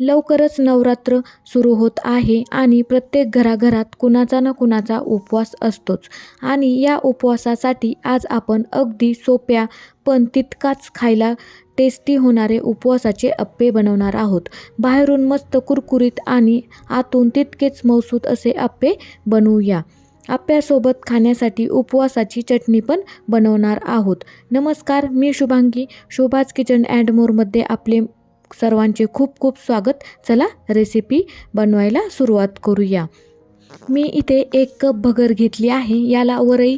लवकरच नवरात्र सुरू होत आहे आणि प्रत्येक घराघरात कुणाचा ना कुणाचा उपवास असतोच. आणि या उपवासासाठी आज आपण अगदी सोप्या पण तितकाच खायला टेस्टी होणारे उपवासाचे अप्पे बनवणार आहोत. बाहेरून मस्त कुरकुरीत आणि आतून तितकेच मौसूत असे अप्पे बनवूया. आप्यासोबत खाण्यासाठी उपवासाची चटणी पण बनवणार आहोत. नमस्कार मी शुभांगी. शोभाज किचन अँड मोरमध्ये आपले सर्वांचे खूप खूप स्वागत. चला रेसिपी बनवायला सुरुवात करूया. मी इथे एक कप भगर घेतली आहे. याला वरई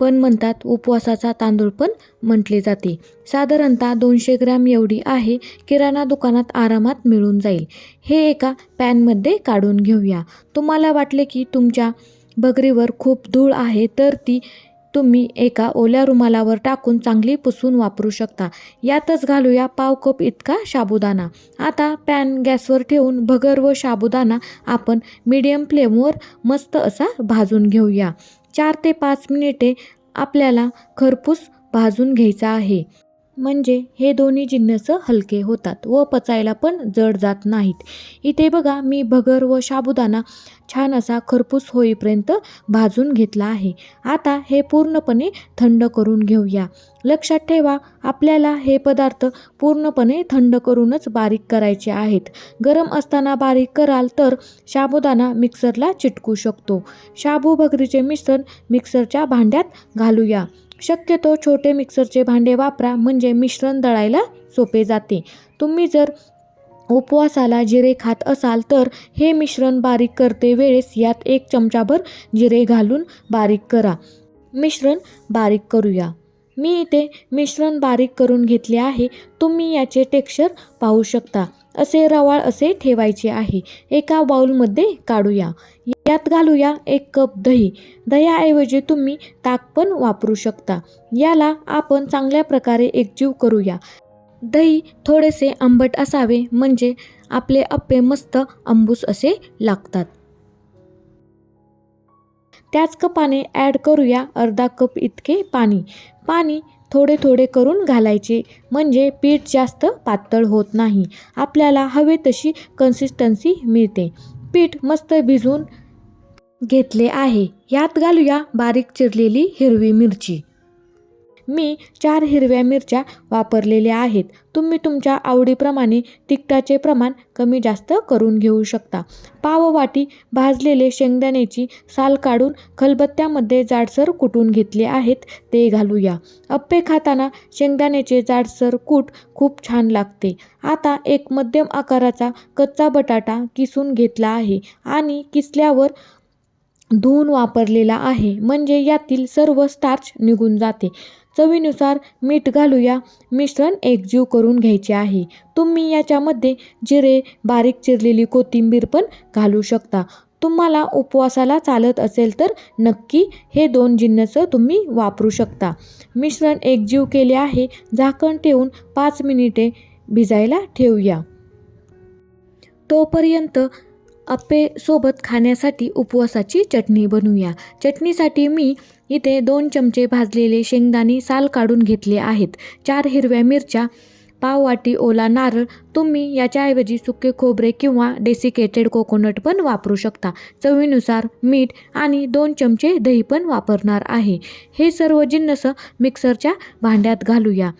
पण म्हणतात उपवासाचा तांदूळ पण म्हटले जाते. साधारणतः दोनशे ग्रॅम एवढी आहे. किराणा दुकानात आरामात मिळून जाईल. हे एका पॅनमध्ये काढून घेऊया. तुम्हाला वाटले की तुमच्या भगरीवर खूप धूळ आहे तर ती तुम्ही एका ओल्या रुमालावर टाकून चांगली पुसून वापरू शकता. यातच घालूया पाव कप इतका साबुदाणा आता पॅन गॅसवर ठेवून भगर व साबुदाणा आपण मीडियम फ्लेमवर मस्त असा भाजून घेऊया. चार ते पाच मिनिटे आपल्याला खरपूस भाजून घ्यायचा आहे. म्हणजे हे दोन्ही जिन्नस हलके होतात व पचायला पण जड जात नाहीत. इथे बघा मी भगर व साबुदाणा छान असा खरपूस होईपर्यंत भाजून घेतला आहे. आता हे पूर्णपणे थंड करून घेऊया. लक्षात ठेवा आपल्याला हे पदार्थ पूर्णपणे थंड करूनच बारीक करायचे आहेत. गरम असताना बारीक कराल तर शाबुदाना मिक्सरला चिटकू शकतो. शाबू भगरीचे मिश्रण मिक्सरच्या भांड्यात घालूया. शक्यतो छोटे मिक्सरचे भांडे वापरा म्हणजे मिश्रण दळायला सोपे जाते. तुम्ही जर उपवासाला जिरे खात असाल तर हे मिश्रण बारीक करते वेळेस यात एक चमचाभर जिरे घालून बारीक करा. मिश्रण बारीक करूया. मी इथे मिश्रण बारीक करून घेतले आहे. तुम्ही याचे टेक्स्चर पाहू शकता. असे रवाळ असे ठेवायचे आहे. एका बाउलमध्ये काढूया. यात घालूया एक कप दही. दह्याऐवजी तुम्ही ताक पण वापरू शकता. याला आपण चांगल्या प्रकारे एकजीव करूया. दही थोडेसे आंबट असावे म्हणजे आपले अप्पे मस्त अंबूस असे लागतात. त्याच कपाने ॲड करूया अर्धा कप इतके पाणी. पाणी थोडे थोडे करून घालायचे म्हणजे पीठ जास्त पातळ होत नाही. आपल्याला हवे तशी कन्सिस्टन्सी मिळते. पीठ मस्त भिजून घेतले आहे. यात घालूया बारीक चिरलेली हिरवी मिरची. मी चार हिरव्या मिरच्या वापरलेल्या आहेत. तुम्ही तुमच्या आवडीप्रमाणे तिखटाचे प्रमाण कमी जास्त करून घेऊ शकता. पाववाटी भाजलेले शेंगदाण्याची साल काढून खलबत्त्यामध्ये जाडसर कुटून घेतले आहेत ते घालूया. अप्पे खाताना शेंगदाण्याचे जाडसर कूट खूप छान लागते. आता एक मध्यम आकाराचा कच्चा बटाटा किसून घेतला आहे आणि किसल्यावर धुवून वापरलेला आहे. म्हणजे यातील सर्व स्टार्च निघून जाते. चवीनुसार मीठ घालूया. मिश्रण एकजीव करून घ्यायचे आहे. तुम्ही याच्यामध्ये जिरे बारीक चिरलेली कोथिंबीर पण घालू शकता. तुम्हाला उपवासाला चालत असेल तर नक्की हे दोन जिन्नस तुम्ही वापरू शकता. मिश्रण एकजीव केले आहे. झाकण ठेवून पाच मिनिटे भिजायला ठेवूया. तोपर्यंत अप्पेसोबत खाण्यासाठी उपवासाची चटणी बनवूया. चटणीसाठी मी इथे दोन चमचे भाजलेले शेंगदाणे साल काढून घेतले आहेत. चार हिरव्या मिरच्या पाव वाटी ओला नारळ तुम्ही याच्याऐवजी सुके खोबरे किंवा डेसिकेटेड कोकोनट पण वापरू शकता. चवीनुसार मीठ आणि दोन चमचे दही पण वापरणार आहे. हे सर्व जिन्नस मिक्सरच्या भांड्यात घालूया.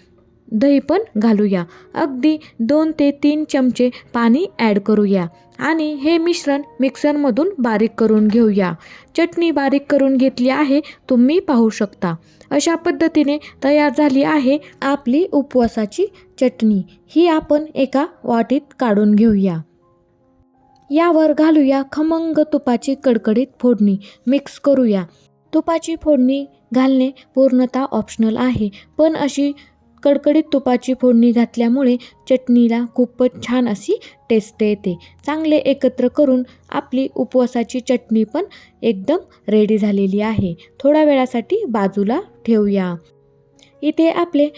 दही पण घालूया. अगदी दोन ते तीन चमचे पाणी ॲड करूया. आणि हे मिश्रण मिक्सरमधून बारीक करून घेऊया. चटणी बारीक करून घेतली आहे तुम्ही पाहू शकता. अशा पद्धतीने तयार झाली आहे आपली उपवासाची चटणी. ही आपण एका वाटीत काढून घेऊया. यावर घालूया खमंग तुपाची कडकडीत फोडणी. मिक्स करूया. तुपाची फोडणी घालणे पूर्णतः ऑप्शनल आहे. पण अशी कडकडीत तुपाची फोडणी घातल्यामुळे चटणीला खूपच छान अशी टेस्ट येते. चांगले एकत्र करून आपली उपवासाची चटणी पण एकदम रेडी झालेली आहे. थोड्या वेळासाठी बाजूला ठेवूया. इथे आपले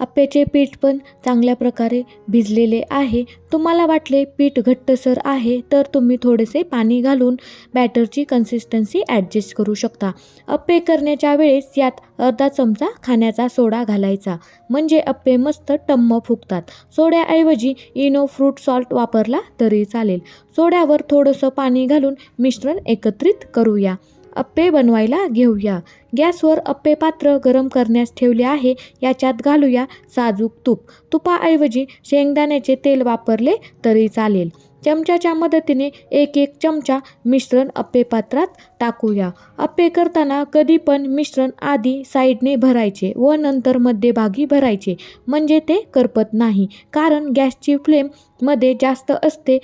आप्याचे पीठ पण चांगल्या प्रकारे भिजलेले आहे. तुम्हाला वाटले पीठ घट्टसर आहे तर तुम्ही थोडेसे पाणी घालून बॅटरची कन्सिस्टन्सी ॲडजस्ट करू शकता. अप्पे करण्याच्या वेळेस यात अर्धा चमचा खाण्याचा सोडा घालायचा. म्हणजे अप्पे मस्त टम्म फुगतात. सोड्याऐवजी इनो फ्रूट सॉल्ट वापरला तरी चालेल. सोड्यावर थोडंसं पाणी घालून मिश्रण एकत्रित करूया. अप्पे बनवायला घेऊया. गॅसवर अप्पे पात्र गरम करण्यास ठेवले आहे. याच्यात घालूया साजूक तूप. तुपाऐवजी शेंगदाण्याचे तेल वापरले तरी चालेल. चमच्याच्या मदतीने एक एक चमचा मिश्रण अप्पे पात्रात टाकूया. अप्पे करताना कधी पण मिश्रण आधी साईडने भरायचे व नंतर मध्यभागी भरायचे. म्हणजे ते करपत नाही. कारण गॅसची फ्लेममध्ये जास्त असते.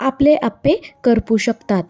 आपले अप्पे करपू शकतात.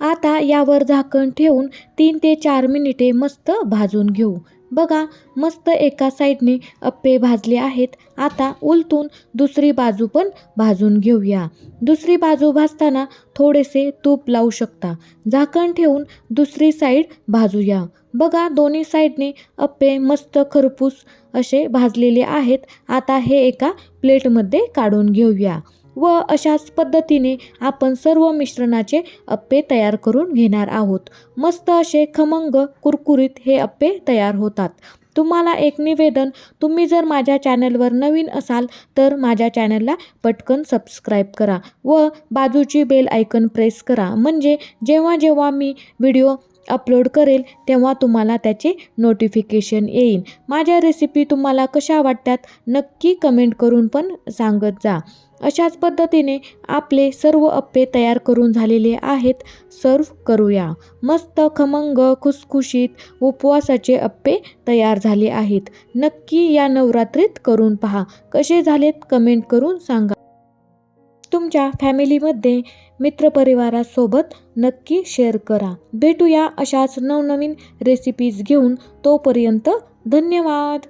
आता यावर झाकण ठेवून तीन ते चार मिनिटे मस्त भाजून घेऊ. बघा मस्त एका साईडने अप्पे भाजले आहेत. आता उलटून दुसरी बाजू पण भाजून घेऊया. दुसरी बाजू भाजताना थोडेसे तूप लावू शकता. झाकण ठेवून दुसरी साईड भाजूया. बघा दोन्ही साईडने अप्पे मस्त खरपूस असे भाजलेले आहेत. आता हे एका प्लेटमध्ये काढून घेऊया. व अशाच पद्धतीने आपण सर्व मिश्रणाचे अप्पे तयार करून घेणार आहोत. मस्त असे खमंग कुरकुरीत हे अप्पे तयार होतात. तुम्हाला एक निवेदन तुम्ही जर माझ्या चॅनलवर नवीन असाल तर माझ्या चॅनलला पटकन सबस्क्राईब करा व बाजूची बेल आयकन प्रेस करा. म्हणजे जेव्हा जेव्हा मी व्हिडिओ अपलोड करेल तेव्हा तुम्हाला त्याचे नोटिफिकेशन येईल. माझ्या रेसिपी तुम्हाला कशा वाटतात नक्की कमेंट करून पण सांगत जा. अशाच पद्धतीने आपले सर्व अप्पे तयार करून झालेले आहेत सर्व करूया. मस्त खमंग खुसखुशीत उपवासाचे अप्पे तयार झाले आहेत. नक्की या नवरात्रीत करून पहा. कसे झालेत कमेंट करून सांगा. तुमच्या फॅमिलीमध्ये मित्रपरिवारासोबत नक्की शेअर करा. भेटूया अशाच नवनवीन रेसिपीज घेऊन तोपर्यंत धन्यवाद.